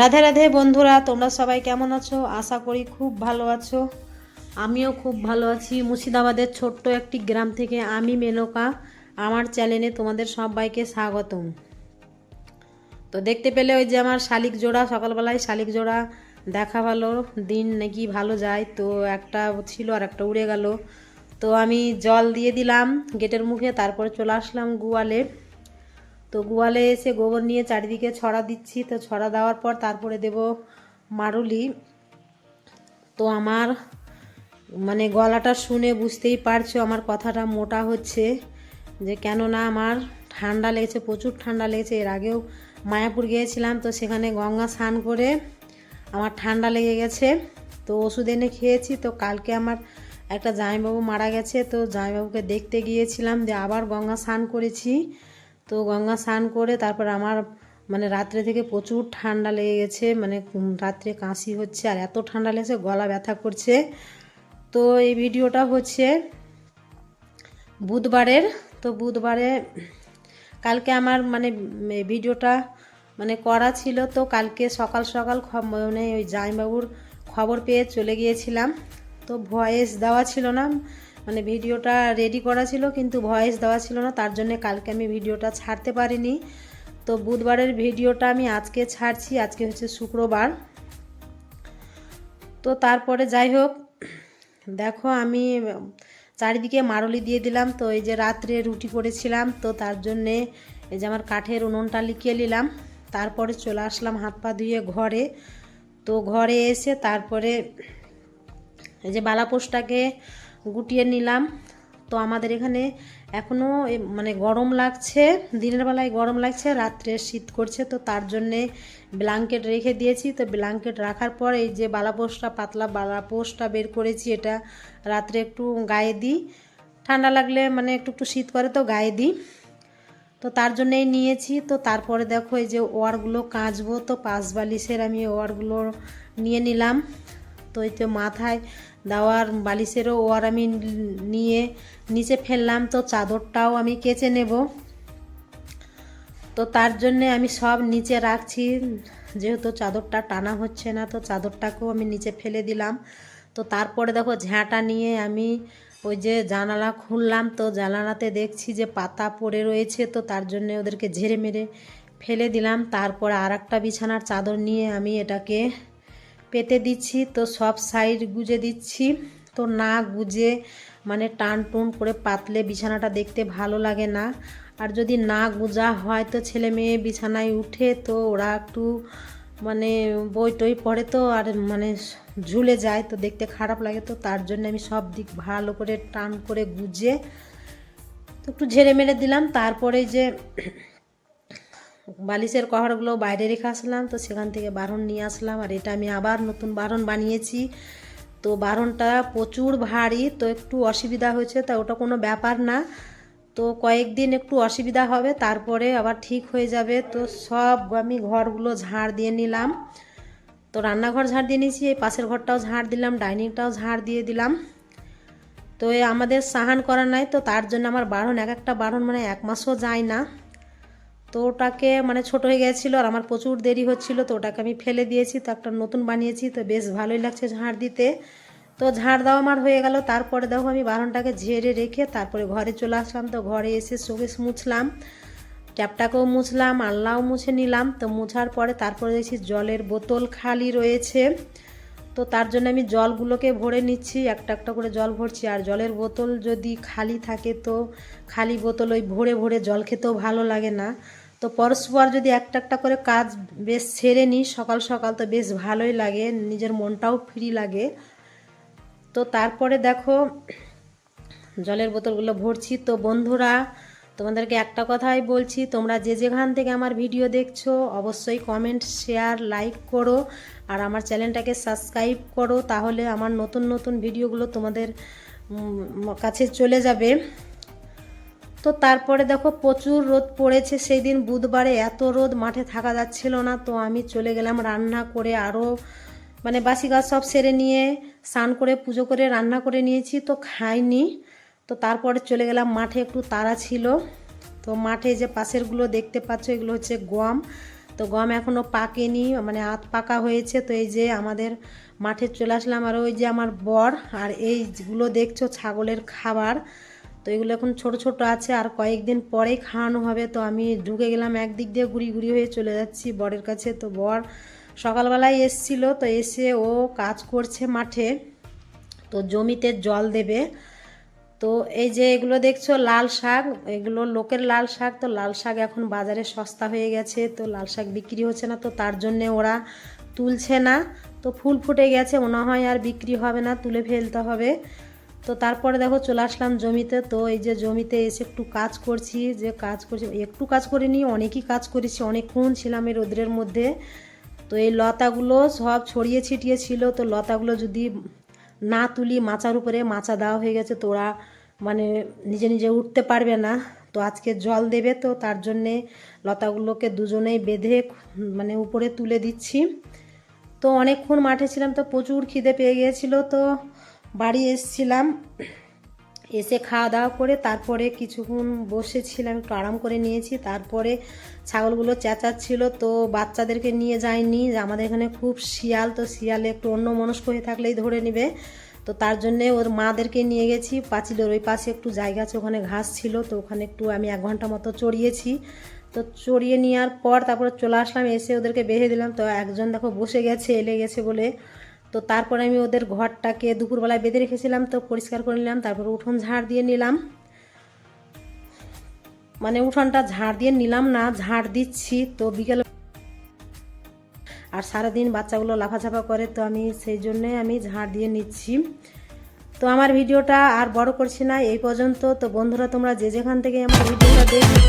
রাধে রাধে বন্ধুরা, তোমরা সবাই কেমন আছো? আশা করি খুব ভালো আছো। আমিও খুব ভালো আছি। মুর্শিদাবাদের ছোট্ট একটি গ্রাম থেকে আমি মেনকা, আমার চ্যানেলে তোমাদের সবাইকে স্বাগতম। তো দেখতে পেলে ওই যে আমার শালিক জোড়া, সকালবেলায় শালিক জোড়া দেখা ভালো, দিন নাকি ভালো যায়, তো একটা ছিল আর একটা উড়ে গেল। তো আমি জল দিয়ে দিলাম গেটের মুখে, তারপরে চলে আসলাম গোয়ালে। তো গোয়ালে এসে গোবর নিয়ে চারিদিকে ছড়া দিচ্ছি। তো ছড়া দেওয়ার পর তারপরে দেব মারুলি। তো আমার মানে গলাটা শুনে বুঝতেই পারছ, আমার কথাটা মোটা হচ্ছে যে কেননা আমার ঠান্ডা লেগেছে, প্রচুর ঠান্ডা লেগেছে। এর আগেও মায়াপুর গিয়েছিলাম, তো সেখানে গঙ্গা স্নান করে আমার ঠান্ডা লেগে গেছে। তো ওষুধ এনে খেয়েছি, তো কালকে আমার একটা জামাইবাবু মারা গেছে। তো জামাইবাবুকে দেখতে গিয়েছিলাম যে আবার গঙ্গা স্নান করেছি। তো গঙ্গা স্নান করে তারপর আমার মানে রাত্রে থেকে প্রচুর ঠান্ডা লেগে গেছে মানে রাত্রে কাশি হচ্ছে আর এত ঠান্ডা লেগেছে, গলা ব্যথা করছে। তো এই ভিডিওটা হচ্ছে বুধবারের, তো বুধবারে কালকে আমার মানে ভিডিওটা মানে করা ছিল, তো কালকে সকাল সকাল মানে ওই জামাইবাবুর খবর পেয়ে চলে গিয়েছিলাম। তো ভয়েস দেওয়া ছিল না মানে ভিডিওটা রেডি করা ছিল, কিন্তু ভয়েস দেওয়া ছিল না, তার জন্য কালকে আমি ভিডিওটা ছাড়তে পারিনি। তো বুধবারের ভিডিওটা আমি আজকে ছাড়ছি, আজকে হচ্ছে শুক্রবার। তো তারপরে যাই হোক, দেখো আমি চারিদিকে মারলি দিয়ে দিলাম, তো এই যে রাত্রে রুটি করেছিলাম, তো তার জন্যে এই যে আমার কাঠের উনুনটা লিখিয়ে নিলাম। তারপরে চলে আসলাম হাত পা ধুয়ে ঘরে। তো ঘরে এসে তারপরে এই যে বালাপোষটাকে গুটিয়ে নিলাম। তো আমাদের এখানে এখনও মানে গরম লাগছে, দিনের বেলায় গরম লাগছে, রাত্রে শীত করছে, তো তার জন্যে ব্ল্যাঙ্কেট রেখে দিয়েছি। তো ব্ল্যাঙ্কেট রাখার পর এই যে বালাপোষটা পাতলা বালাপোষটা বের করেছি, এটা রাত্রে একটু গায়ে দিই। ঠান্ডা লাগলে মানে একটু একটু শীত করে তো গায়ে দিই। তো তার জন্যেই নিয়েছি। তো তারপরে দেখো এই যে ওয়ারগুলো কাঁচবো, তো পাঁচ বালিশের আমি ওয়ারগুলো নিয়ে নিলাম। তো এই তো মাথায় দেওয়ার বালিশেরও ওয়ার আমি নিয়ে নিচে ফেললাম। তো চাদরটাও আমি কেচে নেব। তো তার জন্যে আমি সব নিচে রাখছি। যেহেতু চাদরটা টানা হচ্ছে না, তো চাদরটাকেও আমি নিচে ফেলে দিলাম। তো তারপরে দেখো ঝাঁটা নিয়ে আমি ওই যে জানালা খুললাম। তো জানালাতে দেখছি যে পাতা পড়ে রয়েছে। তো তার জন্যে ওদেরকে ঝেড়ে মেরে ফেলে দিলাম। তারপরে আর একটা বিছানার চাদর নিয়ে আমি এটাকে পেতে দিচ্ছি, তো সব সাইড গুজে দিচ্ছি। তো না গুজে মানে টান টুন করে পাতলে বিছানাটা দেখতে ভালো লাগে না। আর যদি না গুজা হয় তো ছেলে মেয়ে বিছানায় উঠে তো ওরা একটু মানে বই টই পড়ে তো আর মানে ঝুলে যায় তো দেখতে খারাপ লাগে। তো তার জন্য আমি সব দিক ভালো করে টান করে গুজে, তো একটু ঝেড়ে মেরে দিলাম। তারপরে যে বালিশের কভারগুলো বাইরে রেখে আসলাম, তো সেখান থেকে বারণ নিয়ে আসলাম। আর এটা আমি আবার নতুন বারণ বানিয়েছি। তো বারণটা প্রচুর ভারী, তো একটু অসুবিধা হয়েছে তা ওটা কোনো ব্যাপার না। তো কয়েকদিন একটু অসুবিধা হবে, তারপরে আবার ঠিক হয়ে যাবে। তো সব আমি ঘরগুলো ঝাড় দিয়ে নিলাম। তো রান্নাঘর ঝাড় দিয়ে নিয়েছি, এই পাশের ঘরটাও ঝাড় দিলাম, ডাইনিংটাও ঝাড় দিয়ে দিলাম। তো আমাদের সাহান করা নাই, তো তার জন্য আমার বারণ, এক একটা বারণ মানে এক মাসও যায় না। তো ওটাকে মানে ছোট হয়ে গেছিল আর আমার প্রচুর দেরি হচ্ছিল, তো ওটাকে আমি ফেলে দিয়েছি, তো একটা নতুন বানিয়েছি, তো বেশ ভালোই লাগছে ঝাড় দিতে। তো ঝাড় দেওয়া আমার হয়ে গেল, তারপরে দেখো আমি বারণটাকে ঝেড়ে রেখে তারপরে ঘরে চলে আসলাম, তো ঘরে এসে শোকেস মুছলাম, ট্যাপটাকেও মুছলাম আল্লাও মুছে নিলাম, তো মুছার পরে তারপরে দেখছি জলের বোতল খালি রয়েছে। তো তার জন্য আমি জলগুলোকে ভরে নিচ্ছি, একটা একটা করে জল ভরছি, আর জলের বোতল যদি খালি থাকে তো খালি বোতল ওই ভরে ভরে জল খেতেও ভালো লাগে না। তো পরস্পর যদি একটা একটা করে কাজ বেশ সেরে নিই, সকাল সকাল তো বেশ ভালোই লাগে, নিজের মনটাও ফ্রি লাগে। তো তারপরে দেখো, জলের বোতলগুলো ভরছি। তো বন্ধুরা, তোমাদেরকে একটা কথাই বলছি, তোমরা যে যেখান থেকে আমার ভিডিও দেখছ, অবশ্যই কমেন্ট শেয়ার লাইক করো। আর আমার চ্যানেলটাকে সাবস্ক্রাইব করো, তাহলে আমার নতুন নতুন ভিডিওগুলো তোমাদের কাছে চলে যাবে। তো তারপরে দেখো প্রচুর রোদ পড়েছে সেই দিন বুধবারে এত রোদ মাঠে থাকা যাচ্ছিল না, তো আমি চলে গেলাম রান্না করে আরও মানে বাসি গাছ সব সেরে নিয়ে স্নান করে পুজো করে রান্না করে নিয়েছি, তো খাইনি। তো তারপরে চলে গেলাম মাঠে, একটু তাড়া ছিল। তো মাঠে যে পাশেরগুলো দেখতে পাচ্ছ, এগুলো হচ্ছে গম। তো গম এখনও পাকেনি মানে আধ পাকা হয়েছে, তো এই যে আমাদের মাঠে চলে আসলাম। আর ওই যে আমার বর, আর এইগুলো দেখছ ছাগলের খাবার তো এগুলো এখন ছোট ছোট আছে, আর কয়েকদিন পরেই খাওয়ানো হবে। তো আমি ঢুকে গেলাম একদিক দিয়ে গুড়ি গুড়ি হয়ে চলে যাচ্ছি বরের কাছে। তো বর সকালবেলায় এসছিল, তো এসে ও কাজ করছে মাঠে, তো জমিতে জল দেবে। তো এই যে এগুলো দেখছ, লাল শাক, এগুলো লোকের লাল শাক। তো লাল শাক এখন বাজারে সস্তা হয়ে গেছে, তো লাল শাক বিক্রি হচ্ছে না, তো তার জন্যে ওরা তুলছে না। তো ফুল ফুটে গেছে, মনে হয় আর বিক্রি হবে না, তুলে ফেলতে হবে। তো তারপরে দেখো চলে আসলাম জমিতে। তো এই যে জমিতে এসে একটু কাজ করছি, যে কাজ করছি, একটু কাজ করিনি, অনেকই কাজ করেছি। অনেকক্ষণ ছিলাম এই রোদ্রের মধ্যে। তো এই লতাগুলো সব ছড়িয়ে ছিটিয়ে ছিল। তো লতাগুলো যদি না তুলি, মাচার উপরে মাচা দেওয়া হয়ে গেছে তোরা মানে নিজে নিজে উঠতে পারবে না। তো আজকে জল দেবে, তো তার জন্যে লতাগুলোকে দুজনেই বেঁধে মানে উপরে তুলে দিচ্ছি। তো অনেকক্ষণ মাঠে ছিলাম, তো প্রচুর খিদে পেয়ে গিয়েছিল। তো বাড়ি এসছিলাম, এসে খাওয়া দাওয়া করে তারপরে কিছুক্ষণ বসেছিলাম, একটু আরাম করে নিয়েছি। তারপরে ছাগলগুলো চেঁচাচ্ছিল, তো বাচ্চাদেরকে নিয়ে যায়নি যে আমাদের এখানে খুব শিয়াল, তো শিয়ালে একটু অন্য মনস্ক হয়ে থাকলেই ধরে নেবে। তো তার জন্যে ওর মাদেরকে নিয়ে গেছি। পাঁচিলের ওই পাশে একটু জায়গা আছে, ওখানে ঘাস ছিল, তো ওখানে একটু আমি এক ঘণ্টা মতো চড়িয়েছি। তো চড়িয়ে নেওয়ার পর তারপরে চলে আসলাম, এসে ওদেরকে বেঁধে দিলাম। তো একজন দেখো বসে গেছে, এলে গেছে বলে তো তারপরে আমি ওদের ঘরটাকে দুপুরবেলায় বেঁধে রেখেছিলাম, তো পরিষ্কার করে নিলাম, তারপরে উঠোন ঝাড় দিয়ে নিলাম। মানে উঠোনটা ঝাড় দিয়ে নিলাম না, ঝাড় দিচ্ছি, তো বিকেল আর সারাদিন বাচ্চাগুলো লাফাঝাফা করে, তো আমি সেই জন্যে আমি ঝাড় দিয়ে নিচ্ছি। তো আমার ভিডিওটা আর বড় করছি না, এই পর্যন্ত। তো বন্ধুরা, তোমরা যে যেখান থেকে আমার ভিডিওটা দেখবে